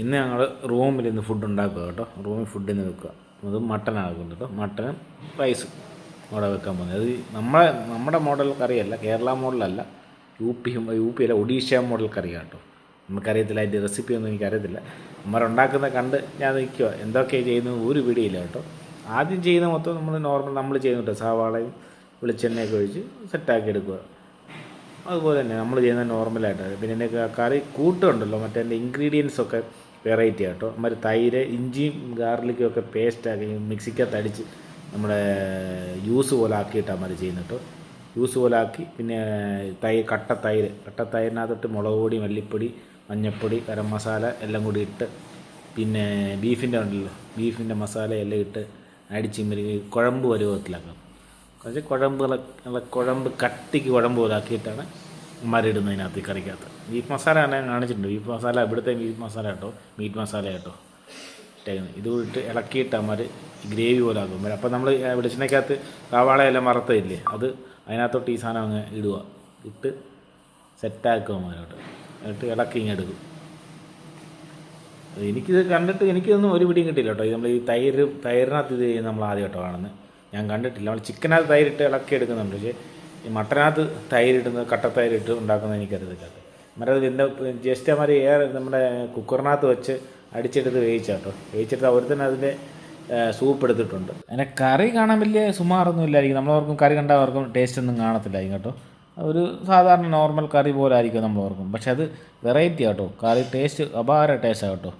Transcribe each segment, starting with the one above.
ഇന്ന് ഞങ്ങൾ റൂമിൽ ഇന്ന് ഫുഡ് ഉണ്ടാക്കുക കേട്ടോ. റൂമിൽ ഫുഡ് ഇന്ന് വെക്കുക. അത് മട്ടനാണ് വെക്കുന്നത് കേട്ടോ. മട്ടനും റൈസ് അവിടെ വെക്കാൻ പോകുന്നത്. അത് നമ്മളെ നമ്മുടെ മോഡൽ കറിയല്ല കേരള മോഡലല്ല യു പി യു പി അല്ല ഒഡീഷ മോഡൽ കറിയാണ് കേട്ടോ. നമുക്കറിയത്തില്ല അതിന്റെ റെസിപ്പി ഒന്നും എനിക്കറിയത്തില്ല. അമ്മരുണ്ടാക്കുന്ന കണ്ട് ഞാൻ നിൽക്കുക എന്തൊക്കെ ചെയ്യുന്നത് ഒരു പിടിയില്ല കേട്ടോ. ആദ്യം ചെയ്യുന്ന മൊത്തം നമ്മൾ നോർമൽ നമ്മൾ ചെയ്യുന്നുണ്ട് സവാളയും വെളിച്ചെണ്ണയൊക്കെ ഒഴിച്ച് സെറ്റാക്കി എടുക്കുക. അതുപോലെ തന്നെ നമ്മൾ ചെയ്യുന്നത് നോർമലായിട്ട് പിന്നെ എന്റെ കറി കൂട്ടുണ്ടല്ലോ. മറ്റേ എന്റെ ഇൻഗ്രീഡിയൻസ് ഒക്കെ വെറൈറ്റി ആട്ടോ അമ്മ തൈര് ഇഞ്ചിയും ഗാർലിക്കും ഒക്കെ പേസ്റ്റാക്കി മിക്സിക്കകത്ത് അടിച്ച് നമ്മുടെ ജ്യൂസ് പോലെ ആക്കിയിട്ടാണ് മതി ചെയ്യുന്നത് കേട്ടോ. ജ്യൂസ് പോലെ ആക്കി പിന്നെ തൈ കട്ട തൈര്. കട്ട തൈരിനകത്തോട്ട് മുളക് പൊടി മല്ലിപ്പൊടി മഞ്ഞൾപ്പൊടി ഗരം മസാല എല്ലാം കൂടി ഇട്ട് പിന്നെ ബീഫിന്റെ ഉണ്ടല്ലോ ബീഫിന്റെ മസാല എല്ലാം ഇട്ട് അടിച്ച് ഇമ്മരി കുഴമ്പ് പരുവത്തിലാക്കാം. കുറച്ച് കുഴമ്പ് കുഴമ്പ് കട്ടിക്ക് കുഴമ്പ് പോലാക്കിയിട്ടാണ് ഈ കറിക്കകത്ത്. ബീഫ് മസാല ഞാൻ കാണിച്ചിട്ടുണ്ട്. ബീഫ് മസാല ഇവിടുത്തെ ബീഫ് മസാല കേട്ടോ. മീറ്റ് മസാല കേട്ടോ. ഇത് ഇട്ട് ഇളക്കിയിട്ട് അമ്മര് ഗ്രേവി പോലെ ആക്കും. അപ്പോൾ നമ്മൾ വെളിച്ചെണ്ണയ്ക്കകത്ത് സവാളയെല്ലാം വറുത്തതില്ലേ? അത് അതിനകത്തോട്ട് ഈ സാധനം അങ്ങ് ഇടുക. ഇട്ട് സെറ്റാക്കുക അമ്മരോട്ട് എന്നിട്ട് ഇളക്കി ഇങ്ങെടുക്കും എനിക്കിത് കണ്ടിട്ട് എനിക്കിതൊന്നും ഒരു പിടിയും കിട്ടില്ല കേട്ടോ. ഇത് നമ്മൾ ഈ തൈര് തൈരിനകത്ത് ഇത് നമ്മൾ ആദ്യം കേട്ടോ കാണുന്നത്. ഞാൻ കണ്ടിട്ടില്ല. നമ്മൾ ചിക്കനകത്ത് തൈരിട്ട് ഇളക്കി എടുക്കുന്നുണ്ട്. പക്ഷേ ഈ മട്ടനകത്ത് തൈരിടുന്നത് കട്ടത്തൈരിട്ട് ഉണ്ടാക്കുന്നത് എനിക്കറിയത്തില്ല മറ്റത് ഇതിന്റെ ജസ്റ്റ് അമാര് ഏറെ നമ്മുടെ കുക്കറിനകത്ത് വെച്ച് അടിച്ചെടുത്ത് വേവിച്ചാട്ടോ. വേവിച്ചിട്ട് അവർ തന്നെ അതിന്റെ സൂപ്പ് എടുത്തിട്ടുണ്ട്. അതിന്റെ കറി കാണാൻ വലിയ സുമാറൊന്നും ഇല്ലായിരിക്കും. നമ്മളവർക്കും കറി കണ്ടവർക്കും ടേസ്റ്റ് ഒന്നും കാണത്തില്ലായിരിക്കും കേട്ടോ. ഒരു സാധാരണ നോർമൽ കറി പോലെ ആയിരിക്കും നമ്മളവർക്കും. പക്ഷെ അത് വെറൈറ്റി ആട്ടോ. കറി ടേസ്റ്റ് അപാര ടേസ്റ്റാണ് കേട്ടോ.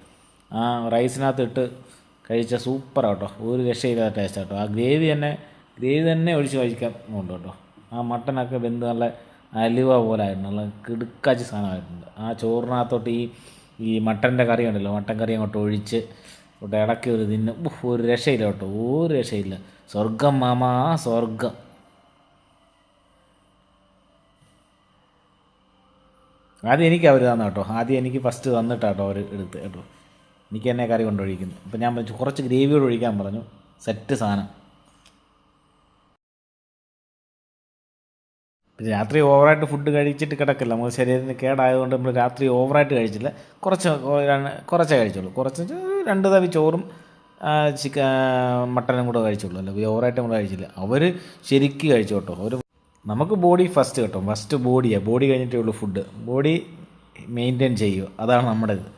ആ റൈസിനകത്ത് ഇട്ട് കഴിച്ച സൂപ്പർ ആട്ടോ ഒരു രക്ഷയില്ലാത്ത ടേസ്റ്റ് ആട്ടോ ആ ഗ്രേവി തന്നെ ഗ്രേവി തന്നെ ഒഴിച്ച് കഴിക്കാൻ ഉണ്ട് കേട്ടോ. ആ മട്ടനൊക്കെ വെന്ത് നല്ല അലുവ പോലെ ആയിരുന്നു. നല്ല കിടുക്കാച്ചി സാധനമായിട്ടുണ്ട്. ആ ചോറിനകത്തോട്ട് ഈ ഈ മട്ടന്റെ കറി ഉണ്ടല്ലോ മട്ടൻ കറി അങ്ങോട്ട് ഒഴിച്ച് അങ്ങോട്ട് ഇടയ്ക്ക് ഒരു തിന്ന് ഒരു രക്ഷയില്ല കേട്ടോ ഒരു രക്ഷയില്ല. സ്വർഗം മാമാ സ്വർഗം ആദ്യം എനിക്ക് അവർ തന്ന കേട്ടോ. ആദ്യം എനിക്ക് ഫസ്റ്റ് തന്നിട്ടാട്ടോ അവർ എടുത്ത് കേട്ടോ. എനിക്ക് എന്നെ കറി കൊണ്ടൊഴിക്കുന്നു അപ്പം ഞാൻ കുറച്ച് ഗ്രേവിയോട് ഒഴിക്കാൻ പറഞ്ഞു. സെറ്റ് സാധനം. രാത്രി ഓവറായിട്ട് ഫുഡ് കഴിച്ചിട്ട് കിടക്കില്ല. നമുക്ക് ശരീരത്തിന് കേടായതുകൊണ്ട് നമ്മൾ രാത്രി ഓവറായിട്ട് കഴിച്ചില്ല. കുറച്ച് കുറച്ചേ കഴിച്ചുള്ളൂ. കുറച്ച് രണ്ട് തവി ചോറും ചിക്കൻ മട്ടനും കൂടെ കഴിച്ചുള്ളൂ. അല്ല ഓവറായിട്ട് നമ്മൾ കഴിച്ചില്ല. അവർ ശരിക്ക് കഴിച്ചു കേട്ടോ. അവർ നമുക്ക് ബോഡി ഫസ്റ്റ് കേട്ടോ. ഫസ്റ്റ് ബോഡിയാണ് ബോഡി കഴിഞ്ഞിട്ടേ ഉള്ളൂ ഫുഡ്. ബോഡി മെയിന്റെയിൻ ചെയ്യുക. അതാണ് നമ്മുടെ ഇത്.